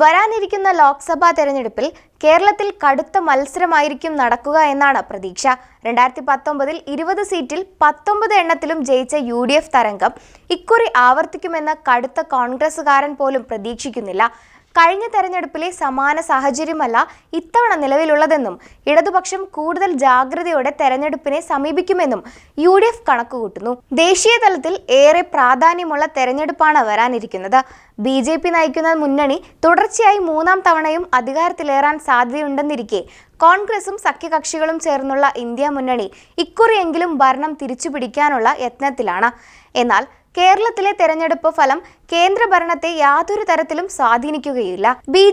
വരാനിരിക്കുന്ന ലോക്സഭാ തെരഞ്ഞെടുപ്പിൽ കേരളത്തിൽ കടുത്ത മത്സരമായിരിക്കും നടക്കുക എന്നാണ് പ്രതീക്ഷ. രണ്ടായിരത്തി പത്തൊമ്പതിൽ ഇരുപത് സീറ്റിൽ പത്തൊമ്പത് എണ്ണത്തിലും ജയിച്ച യു ഡി എഫ് തരംഗം ഇക്കുറി ആവർത്തിക്കുമെന്ന് കടുത്ത കോൺഗ്രസുകാരൻ പോലും പ്രതീക്ഷിക്കുന്നില്ല. കഴിഞ്ഞ തെരഞ്ഞെടുപ്പിലെ സമാന സാഹചര്യമല്ല ഇത്തവണ നിലവിലുള്ളതെന്നും ഇടതുപക്ഷം കൂടുതൽ ജാഗ്രതയോടെ തെരഞ്ഞെടുപ്പിനെ സമീപിക്കുമെന്നും യു ഡി എഫ് കണക്കുകൂട്ടുന്നു. ദേശീയ തലത്തിൽ ഏറെ പ്രാധാന്യമുള്ള തെരഞ്ഞെടുപ്പാണ് വരാനിരിക്കുന്നത്. ബി ജെ പി നയിക്കുന്ന മുന്നണി തുടർച്ചയായി മൂന്നാം തവണയും അധികാരത്തിലേറാൻ സാധ്യതയുണ്ടെന്നിരിക്കെ കോൺഗ്രസും സഖ്യകക്ഷികളും ചേർന്നുള്ള ഇന്ത്യ മുന്നണി ഇക്കുറിയെങ്കിലും ഭരണം തിരിച്ചുപിടിക്കാനുള്ള യത്നത്തിലാണ്. എന്നാൽ കേരളത്തിലെ തെരഞ്ഞെടുപ്പ് ഫലം കേന്ദ്ര ഭരണത്തെ യാതൊരു തരത്തിലും സ്വാധീനിക്കുകയില്ല. ബി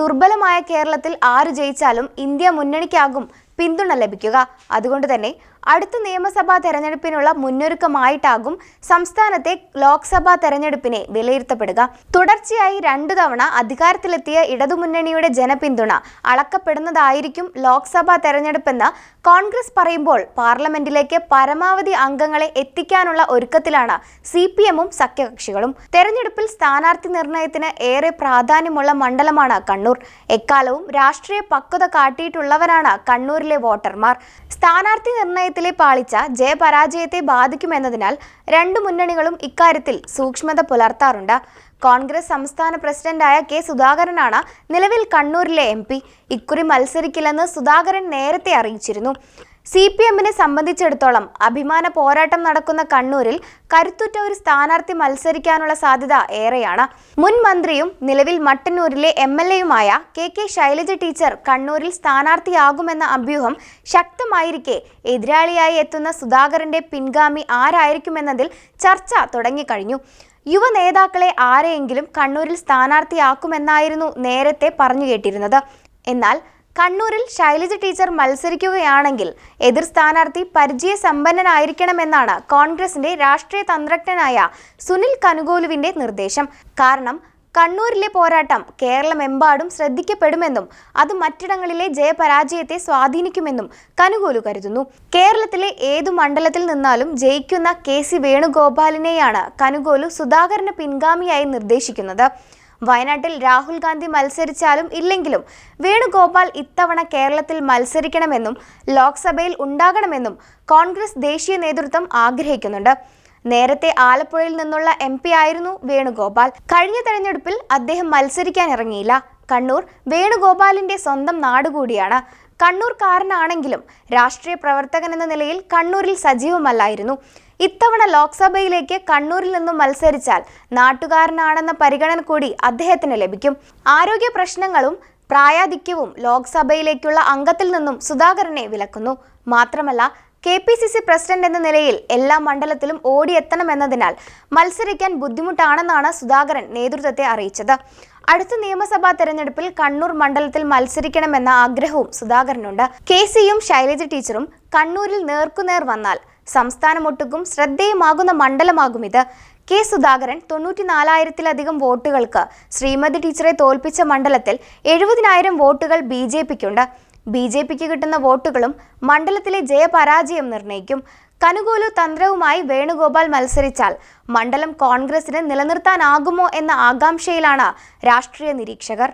ദുർബലമായ കേരളത്തിൽ ആര് ജയിച്ചാലും ഇന്ത്യ മുന്നണിക്കാകും പിന്തുണ ലഭിക്കുക. അതുകൊണ്ട് തന്നെ അടുത്ത നിയമസഭാ തെരഞ്ഞെടുപ്പിനുള്ള മുന്നൊരുക്കമായിട്ടാകും സംസ്ഥാനത്തെ ലോക്സഭാ തെരഞ്ഞെടുപ്പിനെ വിലയിരുത്തപ്പെടുക. തുടർച്ചയായി രണ്ടു തവണ അധികാരത്തിലെത്തിയ ഇടതുമുന്നണിയുടെ ജനപിന്തുണ അളക്കപ്പെടുന്നതായിരിക്കും ലോക്സഭാ തെരഞ്ഞെടുപ്പെന്ന് കോൺഗ്രസ് പറയുമ്പോൾ പാർലമെന്റിലേക്ക് പരമാവധി അംഗങ്ങളെ എത്തിക്കാനുള്ള ഒരുക്കത്തിലാണ് സി പി എമ്മും സഖ്യകക്ഷികളും. തെരഞ്ഞെടുപ്പിൽ സ്ഥാനാർത്ഥി നിർണയത്തിന് ഏറെ പ്രാധാന്യമുള്ള മണ്ഡലമാണ് കണ്ണൂർ. എക്കാലവും രാഷ്ട്രീയ പക്വത കാട്ടിയിട്ടുള്ളവരാണ് കണ്ണൂരിലെ വോട്ടർമാർ. സ്ഥാനാർത്ഥി നിർണയത്തിലെ പാളിച്ച ജയപരാജയത്തെ ബാധിക്കുമെന്നതിനാൽ രണ്ടു മുന്നണികളും ഇക്കാര്യത്തിൽ സൂക്ഷ്മത പുലർത്താറുണ്ട്. കോൺഗ്രസ് സംസ്ഥാന പ്രസിഡന്റായ കെ സുധാകരനാണ് നിലവിൽ കണ്ണൂരിലെ എം പി. ഇക്കുറി മത്സരിക്കില്ലെന്ന് സുധാകരൻ നേരത്തെ അറിയിച്ചിരുന്നു. സി പി എമ്മിനെ സംബന്ധിച്ചിടത്തോളം അഭിമാന പോരാട്ടം നടക്കുന്ന കണ്ണൂരിൽ കരുത്തുറ്റ ഒരു സ്ഥാനാർത്ഥി മത്സരിക്കാനുള്ള സാധ്യത ഏറെയാണ്. മുൻ മന്ത്രിയും നിലവിൽ മട്ടന്നൂരിലെ എം എൽ എയുമായ കെ കെ ശൈലജ ടീച്ചർ കണ്ണൂരിൽ സ്ഥാനാർത്ഥിയാകുമെന്ന അഭ്യൂഹം ശക്തമായിരിക്കെ എതിരാളിയായി എത്തുന്ന സുധാകരന്റെ പിൻഗാമി ആരായിരിക്കുമെന്നതിൽ ചർച്ച തുടങ്ങിക്കഴിഞ്ഞു. യുവ നേതാക്കളെ ആരെയെങ്കിലും കണ്ണൂരിൽ സ്ഥാനാർത്ഥിയാക്കുമെന്നായിരുന്നു നേരത്തെ പറഞ്ഞു കേട്ടിരുന്നത്. എന്നാൽ കണ്ണൂരിൽ ശൈലജ ടീച്ചർ മത്സരിക്കുകയാണെങ്കിൽ എതിർ സ്ഥാനാർത്ഥി പരിചയസമ്പന്നനായിരിക്കണമെന്നാണ് കോൺഗ്രസിന്റെ രാഷ്ട്രീയ തന്ത്രജ്ഞനായ സുനിൽ കനുകോലുവിന്റെ നിർദ്ദേശം. കാരണം കണ്ണൂരിലെ പോരാട്ടം കേരളമെമ്പാടും ശ്രദ്ധിക്കപ്പെടുമെന്നും അത് മറ്റിടങ്ങളിലെ ജയപരാജയത്തെ സ്വാധീനിക്കുമെന്നും കനുകോലു കരുതുന്നു. കേരളത്തിലെ ഏതു മണ്ഡലത്തിൽ നിന്നാലും ജയിക്കുന്ന കെ സി വേണുഗോപാലിനെയാണ് കനുകോലു സുധാകരന് പിൻഗാമിയായി നിർദ്ദേശിക്കുന്നത്. വയനാട്ടിൽ രാഹുൽ ഗാന്ധി മത്സരിച്ചാലും ഇല്ലെങ്കിലും വേണുഗോപാൽ ഇത്തവണ കേരളത്തിൽ മത്സരിക്കണമെന്നും ലോക്സഭയിൽ ഉണ്ടാകണമെന്നും കോൺഗ്രസ് ദേശീയ നേതൃത്വം ആഗ്രഹിക്കുന്നുണ്ട്. നേരത്തെ ആലപ്പുഴയിൽ നിന്നുള്ള എം പി ആയിരുന്നു വേണുഗോപാൽ. കഴിഞ്ഞ തെരഞ്ഞെടുപ്പിൽ അദ്ദേഹം മത്സരിക്കാൻ ഇറങ്ങിയില്ല. കണ്ണൂർ വേണുഗോപാലിന്റെ സ്വന്തം നാടുകൂടിയാണ്. കണ്ണൂർക്കാരനാണെങ്കിലും രാഷ്ട്രീയ പ്രവർത്തകൻ എന്ന നിലയിൽ കണ്ണൂരിൽ സജീവമല്ലായിരുന്നു. ഇത്തവണ ലോക്സഭയിലേക്ക് കണ്ണൂരിൽ നിന്നും മത്സരിച്ചാൽ നാട്ടുകാരനാണെന്ന പരിഗണന കൂടി അദ്ദേഹത്തിന് ലഭിക്കും. ആരോഗ്യ പ്രശ്നങ്ങളും പ്രായാധിക്യവും ലോക്സഭയിലേക്കുള്ള അംഗത്തിൽ നിന്നും സുധാകരനെ വിലക്കുന്നു. മാത്രമല്ല K P C C president എന്ന നിലയിൽ എല്ലാ മണ്ഡലത്തിലും ഓടിയെത്തണമെന്നതിനാൽ മത്സരിക്കാൻ ബുദ്ധിമുട്ടാണെന്നാണ് സുധാകരൻ നേതൃത്വത്തെ അറിയിച്ചത്. അടുത്ത നിയമസഭാ തെരഞ്ഞെടുപ്പിൽ കണ്ണൂർ മണ്ഡലത്തിൽ മത്സരിക്കണമെന്ന ആഗ്രഹവും സുധാകരനുണ്ട്. കെ സിയും ശൈലജ ടീച്ചറും കണ്ണൂരിൽ നേർക്കുനേർ വന്നാൽ സംസ്ഥാനമൊട്ടുക്കും ശ്രദ്ധേയമാകുന്ന മണ്ഡലമാകും ഇത്. കെ സുധാകരൻ തൊണ്ണൂറ്റിനാലായിരത്തിലധികം വോട്ടുകൾക്ക് ശ്രീമതി ടീച്ചറെ തോൽപ്പിച്ച മണ്ഡലത്തിൽ എഴുപതിനായിരം വോട്ടുകൾ ബി ജെ പിക്കുണ്ട്. ബി ജെ പിക്ക് കിട്ടുന്ന വോട്ടുകളും മണ്ഡലത്തിലെ ജയപരാജയം നിർണയിക്കും കനുകൂലു തന്ത്രവുമായി വേണുഗോപാൽ മത്സരിച്ചാൽ മണ്ഡലം കോൺഗ്രസിന് നിലനിർത്താനാകുമോ എന്ന ആകാംക്ഷയിലാണ് രാഷ്ട്രീയ നിരീക്ഷകർ.